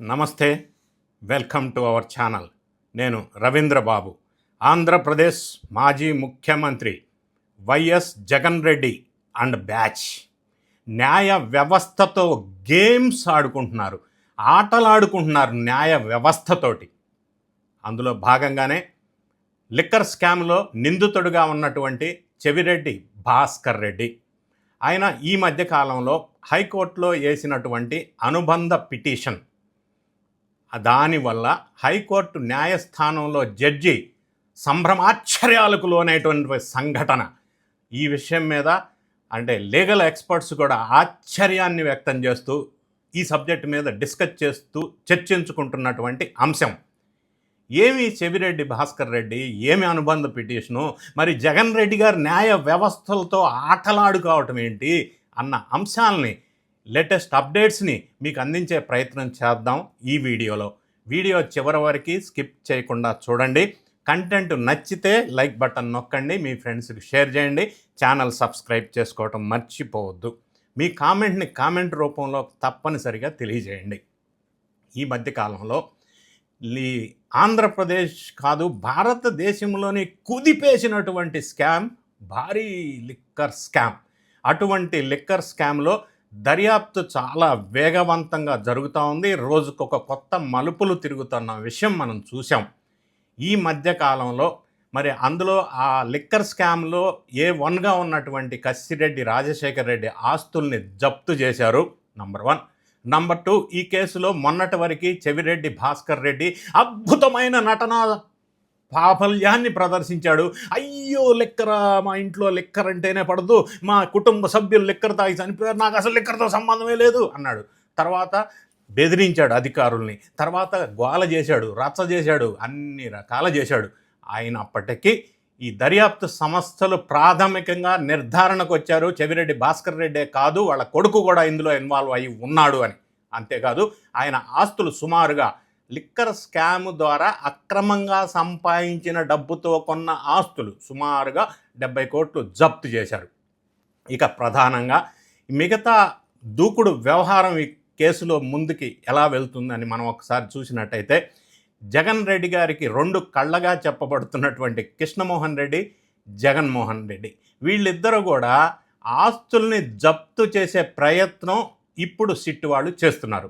నమస్తే welcome to our channel. నేను రవీంద్ర బాబు. ఆంధ్రప్రదేశ్ మాజీ ముఖ్యమంత్రి YS Jagan Reddy and batch న్యాయ వ్యవస్థతో గేమ్స్ ఆడుకుంటున్నారు. ఆటలాడుకుంటున్నారు న్యాయ వ్యవస్థతోటి. అందులో భాగంగానే లిక్కర్ స్కామ్లో నిందితుడుగా ఉన్నటువంటి చెవిరెడ్డి భాస్కర్ రెడ్డి. ఆయన ఈ మధ్య కాలంలో హైకోర్టులో వేసినటువంటి అనుబంధ పిటిషన్ దానివల్ల హైకోర్టు న్యాయస్థానంలో జడ్జి సంభ్రమాశ్చర్యాలకు లోనైనటువంటి సంఘటన. ఈ విషయం మీద అంటే లీగల్ ఎక్స్పర్ట్స్ కూడా ఆశ్చర్యాన్ని వ్యక్తం చేస్తూ ఈ సబ్జెక్ట్ మీద డిస్కస్ చేస్తూ చర్చించుకుంటున్నటువంటి అంశం. ఏమి చెవిరెడ్డి భాస్కర్ రెడ్డి ఏమి అనుబంధ పిటిషను మరి జగన్ రెడ్డి గారు న్యాయ వ్యవస్థలతో ఆటలాడుకోవటం ఏంటి అన్న అంశాలని లేటెస్ట్ అప్డేట్స్ని మీకు అందించే ప్రయత్నం చేద్దాం ఈ వీడియోలో. వీడియో చివరి వరకు స్కిప్ చేయకుండా చూడండి. కంటెంట్ నచ్చితే లైక్ బటన్ నొక్కండి. మీ ఫ్రెండ్స్కి షేర్ చేయండి. ఛానల్ సబ్స్క్రైబ్ చేసుకోవటం మర్చిపోవద్దు. మీ కామెంట్ని కామెంట్ రూపంలో తప్పనిసరిగా తెలియజేయండి. ఈ మధ్యకాలంలో ఈ ఆంధ్రప్రదేశ్ కాదు భారతదేశంలోని కుదిపేసినటువంటి స్కామ్ భారీ లిక్కర్ స్కామ్. అటువంటి లిక్కర్ స్కామ్లో దర్యాప్తు చాలా వేగవంతంగా జరుగుతూ ఉంది. రోజుకొక కొత్త మలుపులు తిరుగుతున్న విషయం మనం చూసాం ఈ మధ్య కాలంలో మరి అందులో ఆ లిక్కర్ స్కామ్లో ఏ వన్గా ఉన్నటువంటి కసిరెడ్డి రాజశేఖర్ రెడ్డి ఆస్తుల్ని జప్తు చేశారు నంబర్ వన్. నంబర్ టూ ఈ కేసులో మొన్నటి వరకు చెవిరెడ్డి భాస్కర్ రెడ్డి అద్భుతమైన నటన ప్రాబల్యాన్ని ప్రదర్శించాడు. అయ్యో లెక్కరా మా ఇంట్లో లెక్కర్ అంటేనే పడదు. మా కుటుంబ సభ్యులు లెక్కర్ తాగి చనిపోయారు. నాకు అసలు లెక్కర్తో సంబంధమే లేదు అన్నాడు. తర్వాత బెదిరించాడు అధికారుల్ని. తర్వాత గోల చేశాడు రచ్చ చేశాడు అన్ని రకాల చేశాడు. ఆయన అప్పటికీ ఈ దర్యాప్తు సంస్థలు ప్రాథమికంగా నిర్ధారణకు వచ్చారు. చెవిరెడ్డి భాస్కర్ రెడ్డే కాదు వాళ్ళ కొడుకు కూడా ఇందులో ఇన్వాల్వ్ అయి ఉన్నాడు అని. అంతేకాదు ఆయన ఆస్తులు సుమారుగా లిక్కర్ స్కామ్ ద్వారా అక్రమంగా సంపాదించిన డబ్బుతో కొన్న ఆస్తులు సుమారుగా డెబ్బై కోట్లు జప్తు చేశారు. ఇక ప్రధానంగా మిగతా దూకుడు వ్యవహారం ఈ కేసులో ముందుకి ఎలా వెళ్తుందని మనం ఒకసారి చూసినట్టయితే జగన్ రెడ్డి గారికి రెండు కళ్ళగా చెప్పబడుతున్నటువంటి కృష్ణమోహన్ రెడ్డి జగన్మోహన్ రెడ్డి. వీళ్ళిద్దరూ కూడా ఆస్తుల్ని జప్తు చేసే ప్రయత్నం ఇప్పుడు సిట్టు వాళ్ళు చేస్తున్నారు.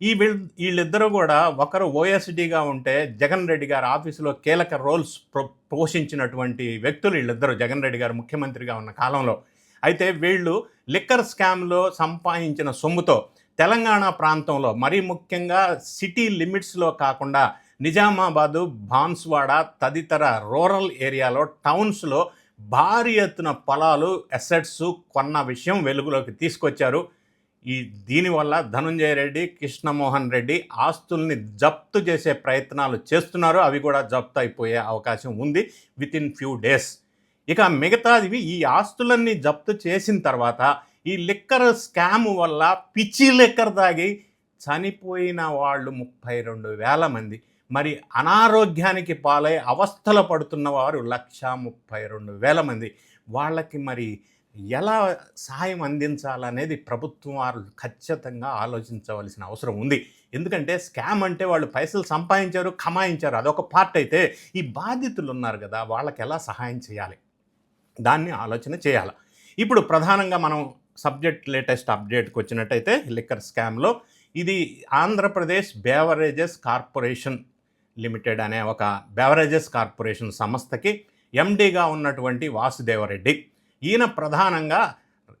ఈ వీళ్ళ వీళ్ళిద్దరూ కూడా ఒకరు ఓఎస్డీగా ఉంటే జగన్ రెడ్డి గారి ఆఫీసులో కీలక రోల్స్ ప్రో పోషించినటువంటి వ్యక్తులు వీళ్ళిద్దరూ జగన్ రెడ్డి గారు ముఖ్యమంత్రిగా ఉన్న కాలంలో. అయితే వీళ్ళు లిక్కర్ స్కామ్లో సంపాదించిన సొమ్ముతో తెలంగాణ ప్రాంతంలో మరీ ముఖ్యంగా సిటీ లిమిట్స్లో కాకుండా నిజామాబాదు బాన్స్వాడ తదితర రూరల్ ఏరియాలో టౌన్స్లో భారీ ఎత్తున పొలాలు అసెట్స్ కొన్న విషయం వెలుగులోకి తీసుకొచ్చారు. ఈ దీనివల్ల ధనుంజయ రెడ్డి కృష్ణమోహన్ రెడ్డి ఆస్తుల్ని జప్తు చేసే ప్రయత్నాలు చేస్తున్నారు. అవి కూడా జప్తు అయిపోయే అవకాశం ఉంది విత్ ఇన్ ఫ్యూ డేస్ ఇక మిగతాదివి ఈ ఆస్తులన్నీ జప్తు చేసిన తర్వాత ఈ లిక్కర్ స్కామ్ వల్ల పిచ్చి లిక్కర్ తాగి చనిపోయిన వాళ్ళు ముప్పై రెండు వేల మంది. మరి అనారోగ్యానికి పాలై అవస్థలు పడుతున్న వారు లక్ష ముప్పై రెండు వేల మంది. వాళ్ళకి మరి ఎలా సహాయం అందించాలనేది ప్రభుత్వం వారు ఖచ్చితంగా ఆలోచించవలసిన అవసరం ఉంది. ఎందుకంటే స్కామ్ అంటే వాళ్ళు పైసలు సంపాదించారు కమాయించారు. అదొక పార్ట్ అయితే ఈ బాధితులు ఉన్నారు కదా వాళ్ళకి ఎలా సహాయం చేయాలి? దాన్ని ఆలోచన చేయాలి. ఇప్పుడు ప్రధానంగా మనం సబ్జెక్ట్ లేటెస్ట్ అప్డేట్కి వచ్చినట్టయితే లిక్కర్ స్కామ్లో ఇది ఆంధ్రప్రదేశ్ బేవరేజెస్ కార్పొరేషన్ లిమిటెడ్ అనే ఒక బేవరేజెస్ కార్పొరేషన్ సంస్థకి ఎండీగా ఉన్నటువంటి వాసుదేవరెడ్డి. ఈయన ప్రధానంగా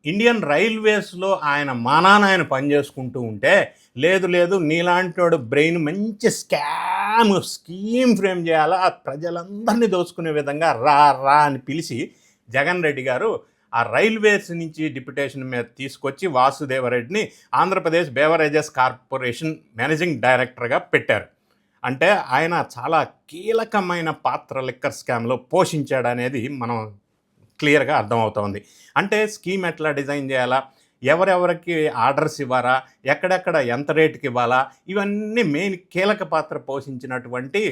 ఇండియన్ రైల్వేస్లో ఆయన మానాన ఆయన పనిచేసుకుంటూ ఉంటే లేదు లేదు నీలాంటి బ్రెయిన్ మంచి స్కామ్ స్కీమ్ ఫ్రేమ్ చేయాలా ప్రజలందరినీ దోచుకునే విధంగా రా రా అని పిలిచి జగన్ రెడ్డి గారు ఆ రైల్వేస్ నుంచి డిప్యుటేషన్ మీద తీసుకొచ్చి వాసుదేవరెడ్డిని ఆంధ్రప్రదేశ్ బేవరేజెస్ కార్పొరేషన్ మేనేజింగ్ డైరెక్టర్గా పెట్టారు. అంటే ఆయన చాలా కీలకమైన పాత్ర లిక్కర్ స్కామ్లో పోషించాడనేది మనం క్లియర్గా అర్థమవుతోంది అంటే స్కీమ్ ఎట్లా డిజైన్ చేయాలా? ఎవరెవరికి ఆర్డర్స్ ఇవ్వాలా? ఎక్కడెక్కడ ఎంత రేటుకి ఇవ్వాలా? ఇవన్నీ మెయిన్ కీలక పాత్ర పోషించినటువంటి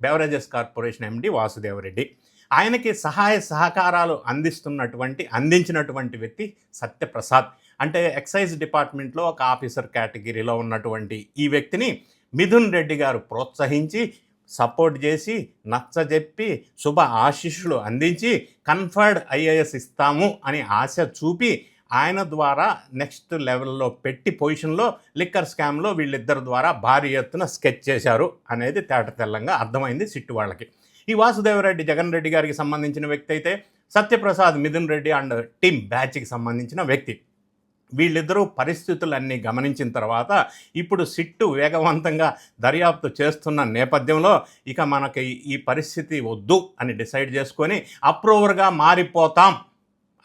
బెవరేజెస్ కార్పొరేషన్ ఎండి వాసుదేవరెడ్డి. ఆయనకి సహాయ సహకారాలు అందిస్తున్నటువంటి అందించినటువంటి వ్యక్తి సత్యప్రసాద్. అంటే ఎక్సైజ్ డిపార్ట్మెంట్లో ఒక ఆఫీసర్ కేటగిరీలో ఉన్నటువంటి ఈ వ్యక్తిని మిథున్ రెడ్డి గారు ప్రోత్సహించి సపోర్ట్ చేసి నచ్చజెప్పి శుభ ఆశీస్సులు అందించి కన్ఫర్డ్ ఐఏఎస్ ఇస్తాము అని ఆశ చూపి ఆయన ద్వారా నెక్స్ట్ లెవెల్లో పెట్టి పొజిషన్లో లిక్కర్ స్కామ్లో వీళ్ళిద్దరి ద్వారా భారీ ఎత్తున స్కెచ్ చేశారు అనేది తేట తెల్లంగా అర్థమైంది సిట్టు వాళ్ళకి. ఈ వాసుదేవరెడ్డి జగన్ రెడ్డి గారికి సంబంధించిన వ్యక్తి అయితే సత్యప్రసాద్ మిథున్ రెడ్డి అండ్ టీమ్ బ్యాచ్కి సంబంధించిన వ్యక్తి. వీళ్ళిద్దరూ పరిస్థితులన్నీ గమనించిన తర్వాత ఇప్పుడు సిట్టు వేగవంతంగా దర్యాప్తు చేస్తున్న నేపథ్యంలో ఇక మనకి ఈ పరిస్థితి వద్దు అని డిసైడ్ చేసుకొని అప్రూవర్గా మారిపోతాం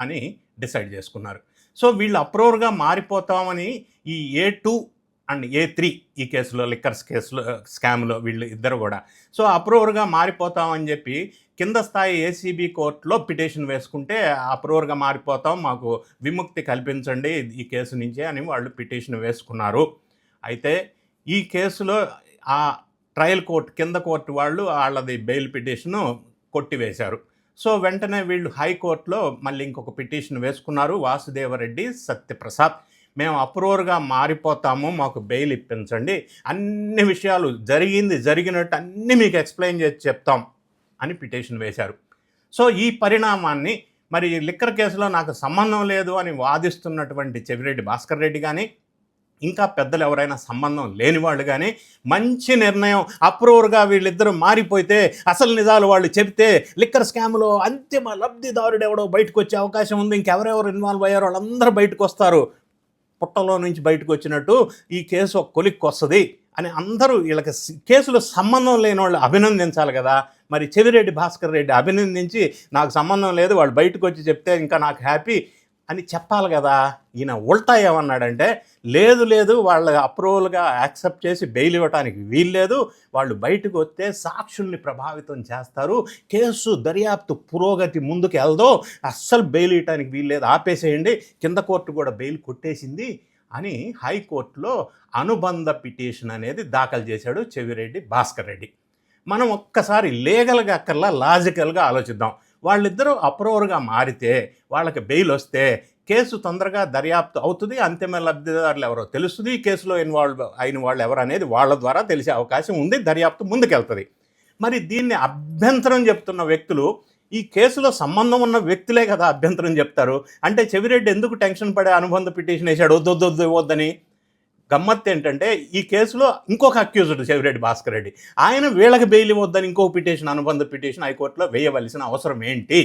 అని డిసైడ్ చేసుకున్నారు. సో వీళ్ళు అప్రూవర్గా మారిపోతామని ఈ A two and A three ఈ కేసులో లిక్కర్స్ కేసులో స్కామ్లో వీళ్ళు ఇద్దరు కూడా. సో అప్రూవర్గా మారిపోతామని చెప్పి కింద స్థాయి ఏసీబీ కోర్టులో పిటిషన్ వేసుకుంటే అప్రూవర్గా మారిపోతాం మాకు విముక్తి కల్పించండి ఈ కేసు నుంచే అని వాళ్ళు పిటిషన్ వేసుకున్నారు. అయితే ఈ కేసులో ఆ ట్రయల్ కోర్టు కింద కోర్టు వాళ్ళు వాళ్ళది బెయిల్ పిటిషను కొట్టివేశారు. సో వెంటనే వీళ్ళు హైకోర్టులో మళ్ళీ ఇంకొక పిటిషన్ వేసుకున్నారు వాసుదేవరెడ్డి సత్యప్రసాద్. మేము అప్రూవర్గా మారిపోతాము మాకు బెయిల్ ఇప్పించండి. అన్ని విషయాలు జరిగింది జరిగినట్టు అన్నీ మీకు ఎక్స్ప్లెయిన్ చేసి చెప్తాం అని పిటిషన్ వేశారు. సో ఈ పరిణామాన్ని మరి లిక్కర్ కేసులో నాకు సంబంధం లేదు అని వాదిస్తున్నటువంటి చెవిరెడ్డి భాస్కర్ రెడ్డి కానీ ఇంకా పెద్దలు ఎవరైనా సంబంధం లేని వాళ్ళు కానీ మంచి నిర్ణయం అప్రూవర్గా వీళ్ళిద్దరూ మారిపోతే అసలు నిజాలు వాళ్ళు చెప్తే లిక్కర్ స్కామ్లో అంతిమ లబ్ధిదారుడు ఎవడో బయటకు వచ్చే అవకాశం ఉంది. ఇంకెవరెవరు ఇన్వాల్వ్ అయ్యారో వాళ్ళందరూ బయటకు వస్తారు పుట్టలో నుంచి బయటకు వచ్చినట్టు ఈ కేసు ఒక కొలిక్కి వస్తుంది అని అందరూ వీళ్ళకి కేసులో సంబంధం లేని వాళ్ళు అభినందించాలి కదా. మరి చెవిరెడ్డి భాస్కర్ రెడ్డి అభినందించి నాకు సంబంధం లేదు వాళ్ళు బయటకు వచ్చి చెప్తే ఇంకా నాకు హ్యాపీ అని చెప్పాలి కదా. ఈయన ఉల్టా ఏమన్నాడంటే లేదు లేదు వాళ్ళ అప్రూవల్గా యాక్సెప్ట్ చేసి బెయిల్ ఇవ్వడానికి వీల్లేదు. వాళ్ళు బయటకు వస్తే సాక్షుల్ని ప్రభావితం చేస్తారు. కేసు దర్యాప్తు పురోగతి ముందుకు వెళ్దో అస్సలు బెయిల్ ఇవ్వడానికి వీల్లేదు. ఆపేసేయండి. కింద కోర్టు కూడా బెయిల్ కొట్టేసింది అని హైకోర్టులో అనుబంధ పిటిషన్ అనేది దాఖలు చేశాడు చెవిరెడ్డి భాస్కర్ రెడ్డి. మనం ఒక్కసారి లీగల్గా అక్కర్లా లాజికల్గా ఆలోచిద్దాం. వాళ్ళిద్దరూ అప్రూవర్గా మారితే వాళ్ళకి బెయిల్ వస్తే కేసు తొందరగా దర్యాప్తు అవుతుంది. అంతిమ లబ్ధిదారులు ఎవరో తెలుస్తుంది ఈ కేసులో ఇన్వాల్వ్ అయిన వాళ్ళు ఎవరు అనేది వాళ్ళ ద్వారా తెలిసే అవకాశం ఉంది. దర్యాప్తు ముందుకెళ్తుంది. మరి దీన్ని అభ్యంతరం చెప్తున్న వ్యక్తులు ఈ కేసులో సంబంధం ఉన్న వ్యక్తులే కదా అభ్యంతరం చెప్తారు. అంటే చెవిరెడ్డి ఎందుకు టెన్షన్ పడే అనుబంధ పిటిషన్ వేశాడు? వద్దు వద్దు వద్దు వద్దని గమ్మత్తు ఏంటంటే ఈ కేసులో ఇంకొక అక్యూజ్డ్ చెవిరెడ్డి భాస్కర్ రెడ్డి. ఆయన వీళ్ళకి బెయిల్ ఇవ్వద్దని ఇంకో పిటిషన్ అనుబంధ పిటిషన్ హైకోర్టులో వేయవలసిన అవసరం ఏంటి?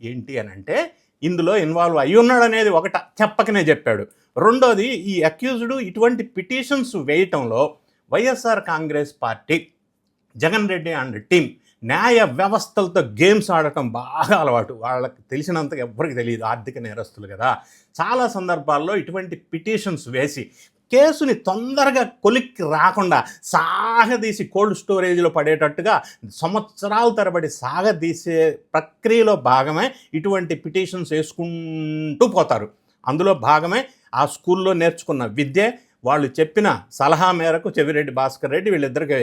ఏంటి అని అంటే ఇందులో ఇన్వాల్వ్ అయి ఉన్నాడు అనేది ఒకట చెప్పకనే చెప్పాడు. రెండోది ఈ అక్యూజ్డ్ ఇటువంటి petitions వేయటంలో YSR Congress party Jagan Reddy and team న్యాయ వ్యవస్థలతో గేమ్స్ ఆడటం బాగా అలవాటు. వాళ్ళకి తెలిసినంత ఎవ్వరికి తెలియదు ఆర్థిక నేరస్తులు కదా. చాలా సందర్భాల్లో ఇటువంటి పిటిషన్స్ వేసి కేసుని తొందరగా కొలిక్కి రాకుండా సాగదీసి కోల్డ్ స్టోరేజ్లో పడేటట్టుగా సంవత్సరాల తరబడి సాగదీసే ప్రక్రియలో భాగమే ఇటువంటి పిటిషన్స్ వేసుకుంటూ పోతారు. అందులో భాగమే ఆ స్కూల్లో నేర్చుకున్న విద్య వాళ్ళు చెప్పిన సలహా మేరకు చెవిరెడ్డి భాస్కర్ రెడ్డి వీళ్ళిద్దరికి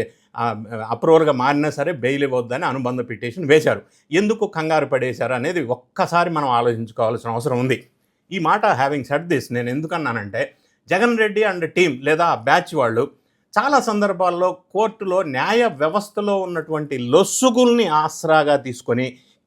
అప్రూవర్గా మారినా సరే బెయిల్ ఇవ్వద్దని అనుబంధ పిటిషన్ వేశారు. ఎందుకు కంగారు పడేశారు అనేది ఒక్కసారి మనం ఆలోచించుకోవాల్సిన అవసరం ఉంది. ఈ మాట హ్యావింగ్ సెట్ దిస్ నేను ఎందుకన్నానంటే జగన్ రెడ్డి అండ్ టీం లేదా బ్యాచ్ వాళ్ళు చాలా సందర్భాల్లో కోర్టులో న్యాయ వ్యవస్థలో ఉన్నటువంటి లొస్సుగుల్ని ఆసరాగా తీసుకొని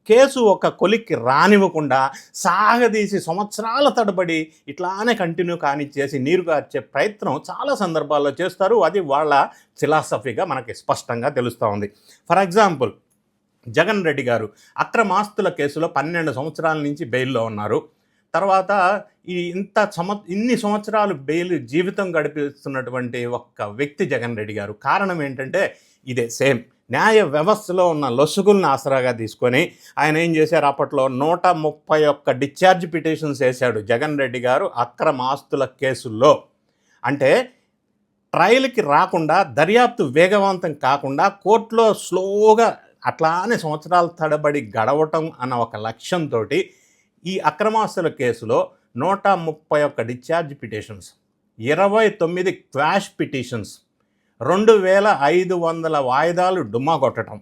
కేసు ఒక కొలిక్కి రానివ్వకుండా సాగదీసి సంవత్సరాల తడబడి ఇట్లానే కంటిన్యూ కానిచ్చేసి నీరు కార్చే ప్రయత్నం చాలా సందర్భాల్లో చేస్తారు. అది వాళ్ళ ఫిలాసఫీగా మనకి స్పష్టంగా తెలుస్తూ ఉంది. ఫర్ ఎగ్జాంపుల్ జగన్ రెడ్డి గారు అక్రమాస్తుల కేసులో పన్నెండు సంవత్సరాల నుంచి బెయిల్లో ఉన్నారు. తర్వాత ఈ ఇంత సంవ ఇన్ని సంవత్సరాలు బెయిల్ జీవితం గడిపిస్తున్నటువంటి ఒక్క వ్యక్తి జగన్ రెడ్డి గారు. కారణం ఏంటంటే ఇదే సేమ్. న్యాయ వ్యవస్థలో ఉన్న లొసుగుల్ని ఆసరాగా తీసుకొని ఆయన ఏం చేశారు? అప్పట్లో నూట ముప్పై ఒక్క డిశ్చార్జ్ పిటిషన్స్ వేశాడు జగన్ రెడ్డి గారు అక్రమ ఆస్తుల కేసుల్లో. అంటే ట్రయల్కి రాకుండా దర్యాప్తు వేగవంతం కాకుండా కోర్టులో స్లోగా అట్లానే సంవత్సరాల తడబడి గడవటం అన్న ఒక లక్ష్యంతో ఈ అక్రమాస్తుల కేసులో నూట ముప్పై ఒక్క డిశ్చార్జ్ పిటిషన్స్ ఇరవై తొమ్మిది క్వాష్ పిటిషన్స్ రెండు వేల ఐదు వందల వాయిదాలు డుమ్మా కొట్టడం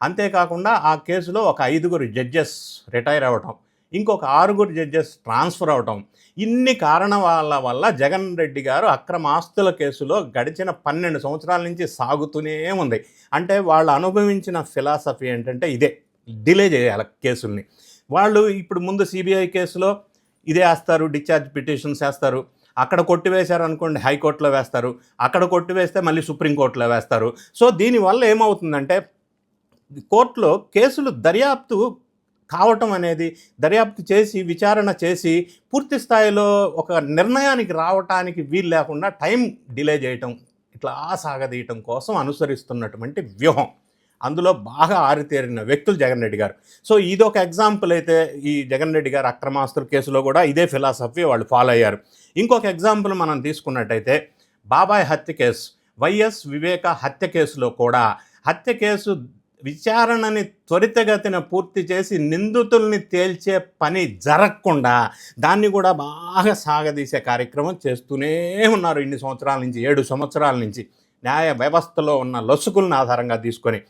అంతేకాకుండా ఆ కేసులో ఒక ఐదుగురు జడ్జెస్ రిటైర్ అవ్వటం ఇంకొక ఆరుగురు జడ్జెస్ ట్రాన్స్ఫర్ అవటం ఇన్ని కారణాల వల్ల జగన్ రెడ్డి గారు అక్రమ ఆస్తుల కేసులో గడిచిన పన్నెండు సంవత్సరాల నుంచి సాగుతూనే ఉంది. అంటే వాళ్ళు అనుభవించిన ఫిలాసఫీ ఏంటంటే ఇదే డిలే చేయాలి కేసుల్ని. వాళ్ళు ఇప్పుడు ముందు సిబిఐ కేసులో ఇదే వేస్తారు డిశ్చార్జ్ పిటిషన్స్ వేస్తారు. అక్కడ కొట్టివేశారు అనుకోండి హైకోర్టులో వేస్తారు. అక్కడ కొట్టివేస్తే మళ్ళీ సుప్రీంకోర్టులో వేస్తారు. సో దీనివల్ల ఏమవుతుందంటే కోర్టులో కేసులు దర్యాప్తు కావటం అనేది దర్యాప్తు చేసి విచారణ చేసి పూర్తి స్థాయిలో ఒక నిర్ణయానికి రావటానికి వీలు లేకుండా టైం డిలే చేయటం ఇట్లా సాగదీయటం కోసం అనుసరిస్తున్నటువంటి వ్యూహం. అందులో బాగా ఆరితేరిన వ్యక్తులు జగన్ రెడ్డి గారు. సో ఇదొక ఎగ్జాంపుల్ అయితే ఈ జగన్ రెడ్డి గారు అక్రమాస్తుల కేసులో కూడా ఇదే ఫిలాసఫీ వాళ్ళు ఫాలో అయ్యారు. ఇంకొక ఎగ్జాంపుల్ మనం తీసుకున్నట్టయితే బాబాయ్ హత్య కేసు వైఎస్ వివేక హత్య కేసులో కూడా హత్య కేసు విచారణని త్వరితగతిన పూర్తి చేసి నిందితుల్ని తేల్చే పని జరగకుండా దాన్ని కూడా బాగా సాగదీసే కార్యక్రమం చేస్తూనే ఉన్నారు ఇన్ని సంవత్సరాల నుంచి ఏడు సంవత్సరాల నుంచి. న్యాయ వ్యవస్థలో ఉన్న లొసుకులను ఆధారంగా తీసుకొని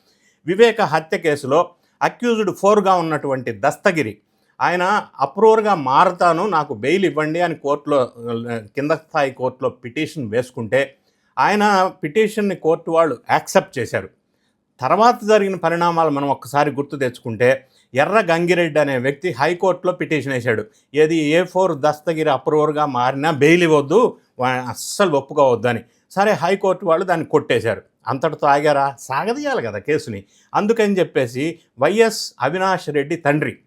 వివేక హత్య కేసులో అక్యూజ్డ్ ఫోర్గా ఉన్నటువంటి దస్తగిరి. ఆయన అప్రూవర్గా మారతాను నాకు బెయిల్ ఇవ్వండి అని కోర్టులో కింద స్థాయి కోర్టులో పిటిషన్ వేసుకుంటే ఆయన పిటిషన్ని కోర్టు వాళ్ళు యాక్సెప్ట్ చేశారు. తర్వాత జరిగిన పరిణామాలు మనం ఒక్కసారి గుర్తు తెచ్చుకుంటే ఎర్ర గంగిరెడ్డి అనే వ్యక్తి హైకోర్టులో పిటిషన్ వేశాడు. ఏది ఏ ఫోర్ దస్తగిరి అప్రూవర్గా మారినా బెయిల్ ఇవ్వద్దు అస్సలు ఒప్పుకోవద్దని. సరే హైకోర్టు వాళ్ళు దాన్ని కొట్టేశారు. అంతటితో ఆగారా? సాగదీయాలి కదా కేసుని. అందుకని చెప్పేసి వైఎస్ అవినాష్ రెడ్డి తండ్రి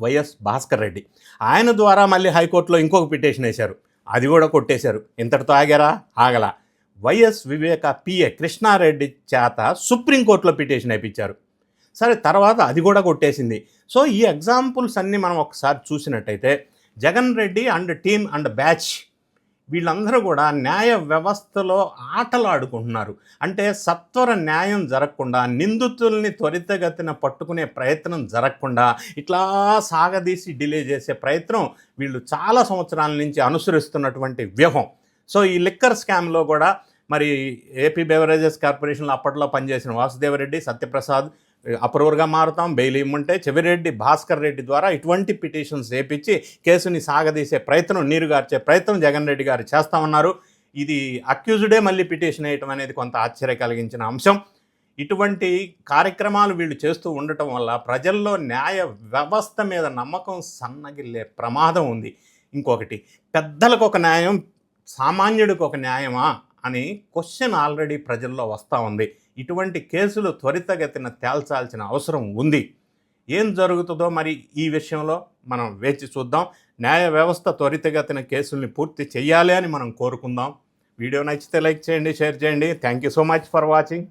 వైఎస్ భాస్కర్ రెడ్డి ఆయన ద్వారా మళ్ళీ హైకోర్టులో ఇంకొక పిటిషన్ వేశారు. అది కూడా కొట్టేశారు. ఇంతటితో ఆగారా? ఆగల. వైఎస్ వివేక పిఏ కృష్ణారెడ్డి చేత సుప్రీంకోర్టులో పిటిషన్ వేయించారు. సరే తర్వాత అది కూడా కొట్టేసింది. సో ఈ ఎగ్జాంపుల్స్ అన్నీ మనం ఒకసారి చూసినట్టయితే Jagan Reddy and team and batch వీళ్ళందరూ కూడా న్యాయ వ్యవస్థలో ఆటలు ఆడుకుంటున్నారు అంటే సత్వర న్యాయం జరగకుండా నిందితుల్ని త్వరితగతిన పట్టుకునే ప్రయత్నం జరగకుండా ఇట్లా సాగదీసి డిలే చేసే ప్రయత్నం వీళ్ళు చాలా సంవత్సరాల నుంచి అనుసరిస్తున్నటువంటి వ్యూహం. సో ఈ లిక్కర్ స్కామ్లో కూడా మరి ఏపీ బెవరేజెస్ కార్పొరేషన్లో అప్పట్లో పనిచేసిన వాసుదేవరెడ్డి సత్యప్రసాద్ అప్రూవర్గా మారుతాం బెయిల్ ఇమ్మంటే చెవిరెడ్డి భాస్కర్ రెడ్డి ద్వారా ఇటువంటి పిటిషన్స్ చేపించి కేసుని సాగదీసే ప్రయత్నం నీరుగార్చే ప్రయత్నం జగన్ రెడ్డి గారు చేస్తామన్నారు. ఇది అక్యూజ్డే మళ్ళీ పిటిషన్ వేయటం అనేది కొంత ఆశ్చర్య కలిగించిన అంశం. ఇటువంటి కార్యక్రమాలు వీళ్ళు చేస్తూ ఉండటం వల్ల ప్రజల్లో న్యాయ వ్యవస్థ మీద నమ్మకం సన్నగిల్లే ప్రమాదం ఉంది. ఇంకొకటి పెద్దలకు ఒక న్యాయం సామాన్యుడికి ఒక న్యాయమా అని క్వశ్చన్ ఆల్రెడీ ప్రజల్లో వస్తూ ఉంది. ఇటువంటి కేసులు త్వరితగతిన తేల్చాల్సిన అవసరం ఉంది. ఏం జరుగుతుందో మరి ఈ విషయంలో మనం వేచి చూద్దాం. న్యాయ వ్యవస్థ త్వరితగతిన కేసుల్ని పూర్తి చేయాలి అని మనం కోరుకుందాం. వీడియో నచ్చితే లైక్ చేయండి షేర్ చేయండి. Thank you so much for watching.